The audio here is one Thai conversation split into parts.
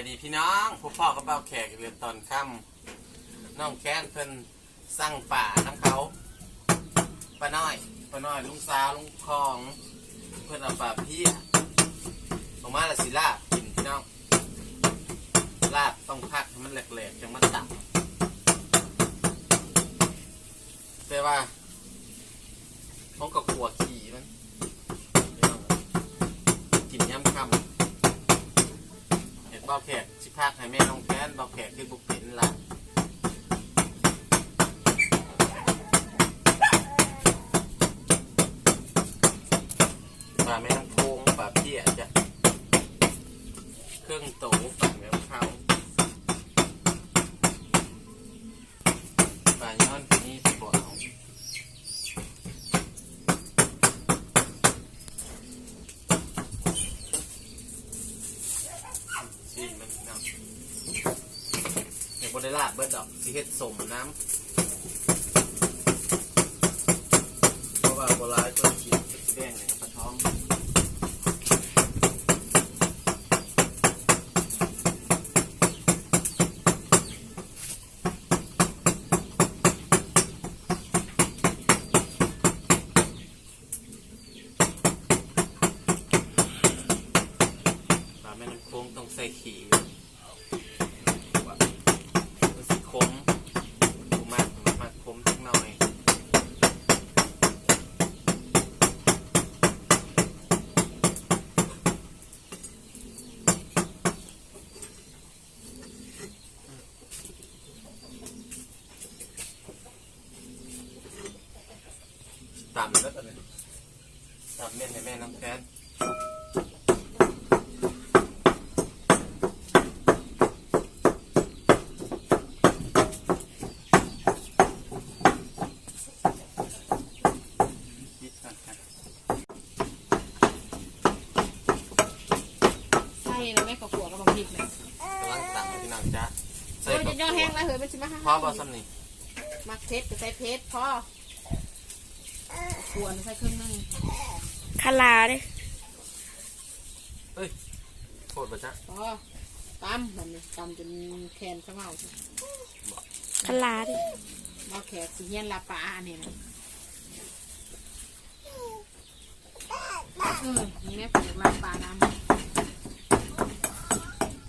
ายดีพี่น้องพวกพ่อก็เบาแขกเรียนตอนค่ำน้องแค้นเพิ่นสั่งป่าน้ำเขาป้าน้อยป้าน้อยลุงสาวลุงคอง เพิ่นเอาป่าพี่ออกมาละสิลาบกินพี่น้องลาบต้องพักให้มันแหลกๆจังมันตักแต่ว่าผมก็ขัวขี่มันพี่น้องกินย้ำคำ เบาแขกสิพากให้แม่น้องแค้นเบาแขกคือบุกเป็นละปลาแม่น้ำโพงปลาเพี้ยจ้ะเครื่องโตฝั่งแม่เขาปลาย้อนที่นี่ที่บ่เอาสิมันน้ำเห็น บนได้ลาดเบิดดอกสิเฮ็ดสมน้ำเพราะว่าโบราณตัวเขียวเป็นสีแดงเนี่ยปลาท้องปลาแม่น้ำโค้งต้องใส่ขี่ว่ามันสิคมกูมากมากคมสักหน่อยตามแล้วกันเลยตามเม่นให้แม่น้ำแค้นคิดก่อนครับใช่แล้วแม่ก็ขัวกับบางพริกนะกำลังตักพี่น้องจ๊ะเออจะย่อแห้งแล้วเหยมันสิมาหาพ่อบอสำนี่มักเพชรก็ใส่เพชรพ่อ ขัวใส่ครึ่งหนึงคาลาเด้โคตรบะจ๊ะพ่อตำมันนี่ตำจนแขนสะเมาคาลาเด้มาแขกสิเฮียนลาปลาอันนี้นะเออนี่แม่ผมอยากลาปลาน้ำ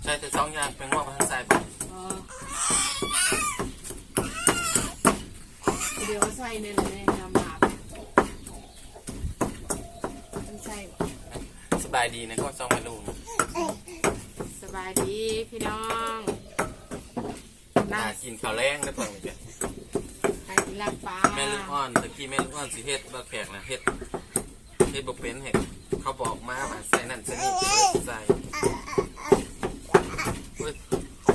ใช่แต่สองอย่างเป็นว่ามาทางซ้ายเออเดี๋ยวใส่เนื้อในน้ำหมักมันใส่บ่สบายดีนะก็สองเมนูสบายดีพี่น้องน่านั่งกินข้าวแรงนะเพิ่งจ้ะไปกินลาบปลาแม่ลูกอ่อนตะกี้แม่ลูกอ่อนสิเฮ็ดบะแขกนะเฮ็ดเฮ็ดบ่เป็นเฮ็ดเขาบอกมาว่าใส่นั่นใส่นี่จะได้ใส่เว้ย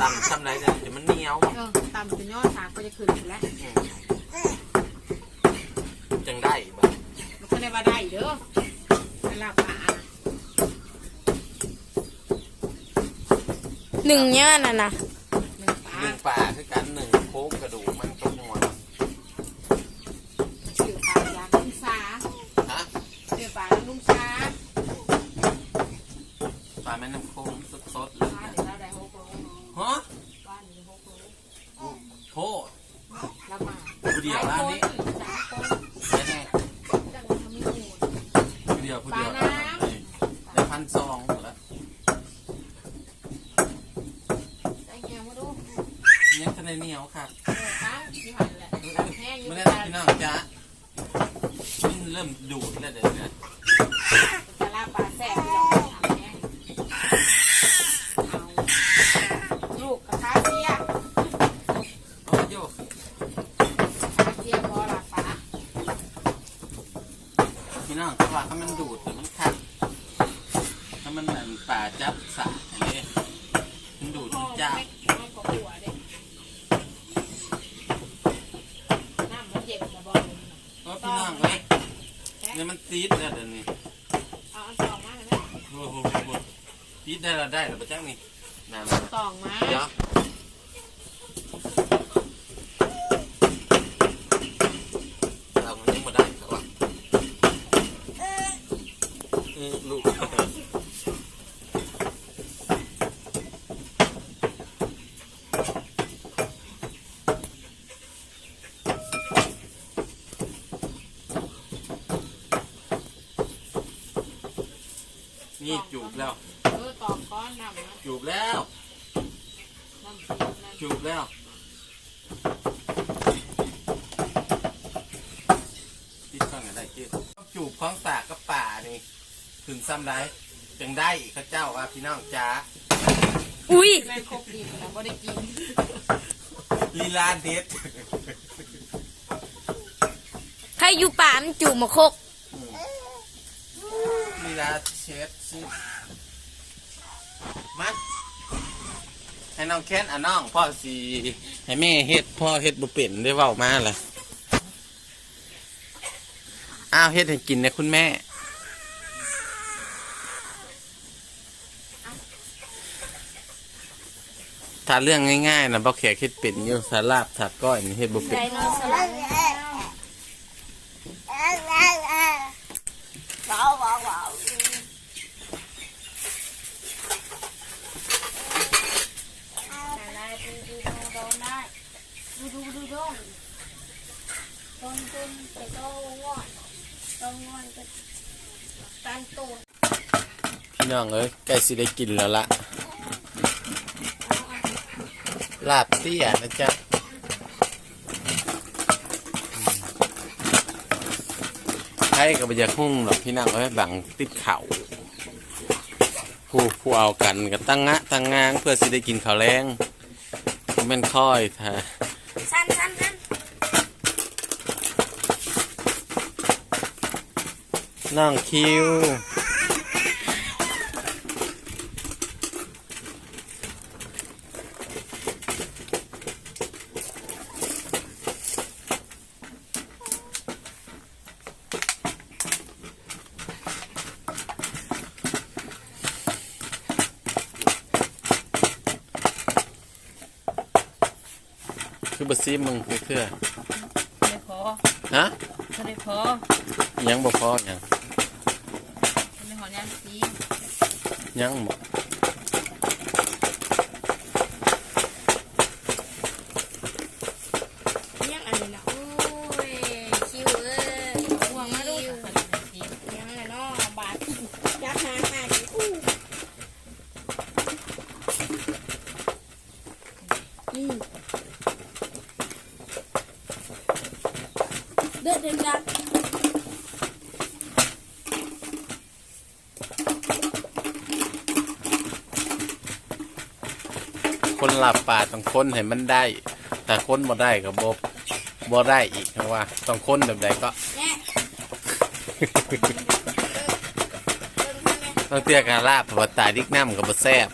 ตำทำไรเนี่ยเดี๋ยวมันเหนียวเออตำจนยอดสากก็จะขึ้นอยู่แล้วอืมจังได้บ่มันก็เลยว่าได้เด้อไป ลาบปลาหนึ่งย่านน่ะนะหนึ่งปลาหนึ่งป่าคือกันหนึ่งโค้งกระดูกมันก็หัว ชื่อปลาจากลุงสา ฮะ ชื่อปลาแล้วลุงสา ปลาแม่น้ำโค้งสดๆเล ป ย ลา นะ เดี๋ยวเราได้หกโล ฮะ ปลาหนึ่งหกโล โทษ แล้วมา ผู้เดียวร้านนี้ สามคน แน่ จังหวัดทำไม่หมด ๆผู้เดียวผู้เดียวปลาน้ำได้พันซองหมดแล้วได้แก้วมาดูยังทะเลเหนียวค่ะเออตั้งที่หันแหละแห้งอยู่ไม่แต่ได้พี่น้องจ๊ะมันเริ่มดูดแล้วเดี๋ยวนี้ปลาปลาแซ่บที่เราทำแห้งเอาลูกกระทะเสียโอ้ยโยเทียบพอละฟ้าพี่ น้องเขาว่าถ้ามันดูดหรือมันขัดถ้ามันนั่นป่าจับสาอันนี้มันดูดพ่อมันจับไม่ไม่กหัวเด็น้ำมันเจ็บนะบอลก็พี่น้องเอ้ยเนี่ยมันตีดแล้วเดี๋ยวนี้เอาอันสองมาเลยโอ้โหตีดได้แล้วได้แล้วปะจังนี่น้ำสองมาเดี๋ยวเรามันยังไม่ได้ครับว่าเออลูก นี่จูบแล้วเออตอกก้อนนำนะจูบแล้วน้ำพริกนั่นจูบแล้วติดข้างไหนได้เจ๊จูบของสากกับป่านี่ถึงซ้ำไรจังได้เข้าเจ้าว่าพี่น้องจ้าอุ้ยแม่ครบดิบแต่บ่ได้กินลีลาเด็ดใครอยู่ป่ามันจู่มาคกลีลา เชฟซิมาให้น้องแค้นอะน้องพ่อสีให้แม่เฮ็ดพ่อเฮ็ดบุเป็นได้เว้ามาเลยอ้าวเฮ็ดให้กินนะคุณแม่ ถ้าเรื่องง่ายๆนะบ่แขกเฮ็ดเป็นอยู่สาลาบถัดก้อยนี่เฮ็ดบ่เป็น ไดโนเสาร์ดูดูดูโดนได้ดูดูดูโดนโดนโดนไปโดนง่อน โดนง่อนก็ตันตูนพี่น้องเอ้ยใกล้สิได้กินแล้วละลาบเตี้ยนะจ๊ะใครก็บ่อยากหุ้งหรอกพี่น้องเอ้ยบังติดเข่าผู้ผู้เอากันก็ตั้งงะตั้งงางเพื่อสิได้กินข้าวแรงบ่แม่นค่อยท่าสั้นสั้นสั้ นน้องคิว คือบซีมึงคือเคือไม่พอฮะไม่พอ ยังบ่พอยัง ไม่พอยังสี ยังบ่ ยังอันนี้นะโอ้ยคิวเอ้ย ห่วงมาดู ยังไงเนาะบาดยักหางหางอู้นี่เดือดเดือดดัง คน หลับป่าต้องค้นให้มันได้ แต่ค้นบ่ได้ก็บ่บ่ได้อีกเพราะว่า ต้องค้นแบบใดก็แน่เบิ่งให้แม่ต้องเตี้ยการลาบเพราะว่าตายดิกน้ำกับบ่แซ่บ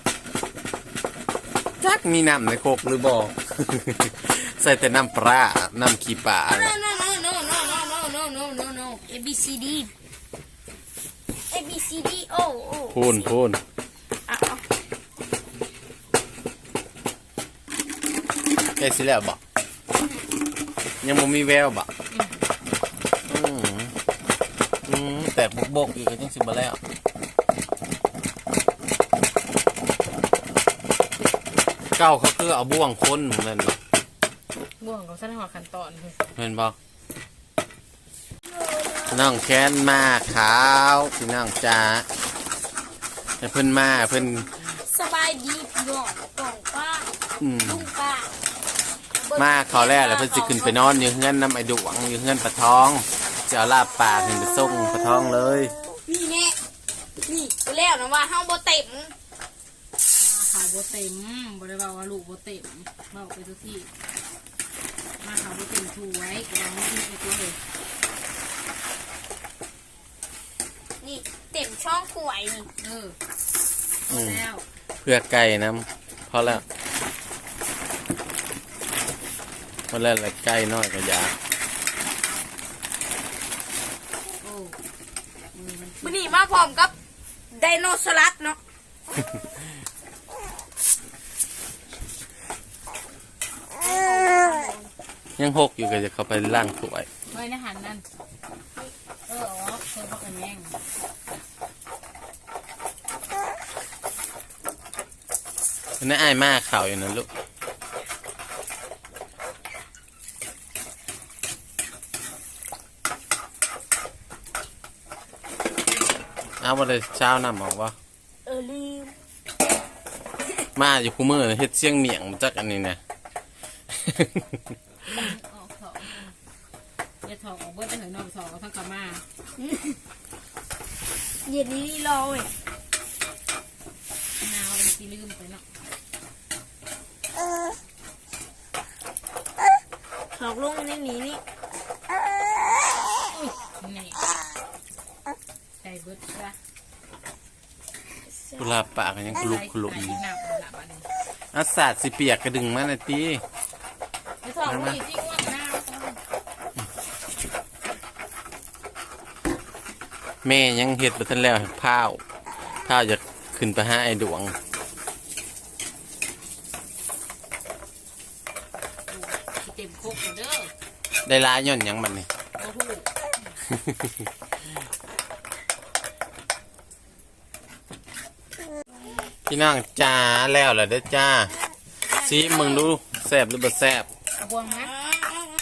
จักมีน้ำในโคกหรือบ่ใส่แต่น้ำปลาน้ำขี้ป่า no no no no no no no no no no no A B C D A B C D O O พูนพูน อะเอา ใกล้สิแล้วบ่ยังบ่มีแววบ่อืมอืมแต่บกๆอยู่ก็จังสิบ่แล้วเก้าเขาคือเอาบ่วงคนเหมือนบ่บ่วงของสั้นหัวขั้นตอนคือเห็นบ่น้องแค้นมาขาวพี่น้องจ้าแต่เพิ่นมาเพิ่นสบายดีพี่น้องกล่องป้าอืมลุงป้า มาเขาวแรกแล้วเพิ่นสิขึ้นไปนอนอยู่เฮือนน้ำไอ้ดวงอยู่เฮือนปะท้องจะเอาลาบปลาขึ้นไปส่งปะท้องเลยนี่แน่นี่ไปแล้วนะว่าห้องโบเต็มมาขาวโบเต็มบ่ได้ว่าว่าลูกโบเต็มเมาไปทุกที่ มาขาวโบเต็มถูไว้กำลังไม่กินไอ้ตัวเลยนี่เต็มช่องขวยนี่เออพอแล้ว เพื่อไก่น้ำพอแล้ว พอแล้วแหละไก่น้อยก็อยากโอ้มือมันมันนี่มาพร้อมกับไดโนเสาร์เนาะยังหกอยู่ก็จะเข้าไปล่างถ้วยเฮ้ยในหันนั่นเอออ๋อเธอพักกันแม่งนั่นอ้ายมากข่าวอยู่นะลูก เอามาเลยเช้าน้ำบอกว่ามาอยู่คู่มือเฮ็ดเสียงเหมียงมาจากอันนี้นะออกถอกอย่าถอกออกเบิ้ลได้เหรอนอกถอกเอาทั้งกามาเย็นนี้รอเว้ยนาวเลยสิลืมไปเนาะถอกลงในนี้นี่ นี่ใส่ เบิ้ลซะกุหลาบปากก็ยังกลุกกลุกใส่อยู่น้ำเอาละบัดนี้อาสาดสิเปียกกระดึงมาหน่อยตีอย่าถอกลงอีกที่ว่าหน้าแม่ยังเฮ็ดบ่ทันแล้วพาวพาวจะขึ้นไปหาไอ้ดวงสิเต็มโคกเด้อได้ลายย่อนหยังมันนี่โอ้โห พี่น้องจ้าแล้วล่ะเด้อจ้าซีมึงดูแซ่บหรือบ่แซ่บเอาบวงไหม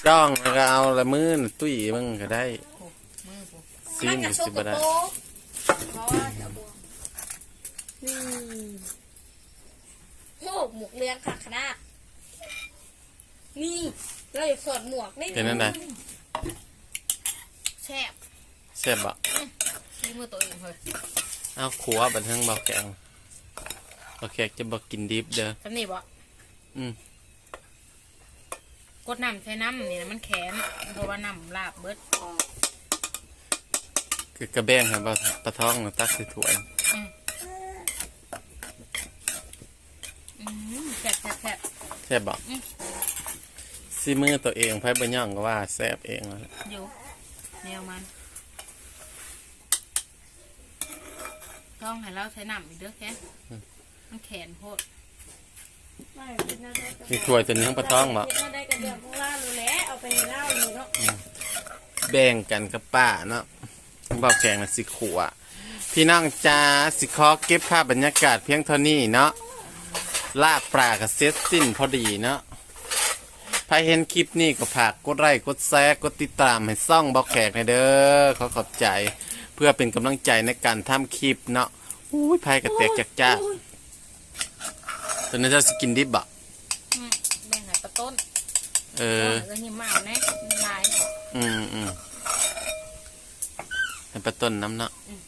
จ้องแล้วก็เอาละมือน่ะตุ้ยมึงก็ได้มือกูซีมสิบ่ได้เพราะว่าจะบวมนี่โอ้หมวกเรียงขาดขนาดนี่เราอยากสอดหมวกนี่เป็นนั่นไดแซ่บแซ่บบ่ที่มือตัวเองเฮ้ยเอาขัวบันเทิงเบาแกงเบาแขกจะบ่กินดิบเด้อสำนีบ่อืมกดน้ำใช้น้ำนี่นะมันแข็งเพราะว่าน้ำลาบเบิดคือกระแบงครับบ่ปลาท้องน่ะตักใส่ถ้วยอืมแซ่บแซ่บแซ่บแซ่บบ่อืมซีมือตัวเองไผบ่ย่องก็ว่าแซ่บเองแล้วแหละอยู่แนวมันต้องให้เราใช้น้ำอีกเด้อแค่ มันแข็งโพดไม่เป็นหน้าได้กับมีถ้วยตัวนี้ของปลาท้องบ่เป็นหน้าได้กับเดือดของล่ารู้แล้วเอาไปในเหล้าอยู่เนาะแบ่งกันกับป้าเนาะเบาแกงน่ะสิขัวพี่น้องจ้าสิขอเก็บภาพบรรยากาศเพียงเท่านี้เนาะลาบปลาก็เสร็จสิ้นพอดีเนาะใครเห็นคลิปนี้ก็ฝากกดไลค์กดแชร์กดติดตามให้ซ่องเบาแขกในอยเด้อขอขอบใจ เพื่อเป็นกำลังใจในการทำคลิปเนาะอุ้ยไพ่กระแตกจากจ้า ตอนนี้จะสกินดิบอะอืมแบ่งให้ปลาต้นเออก็หิมมาเอาแน่ลายอืมอืมให้ปลาต้นน้ำเนาะอืม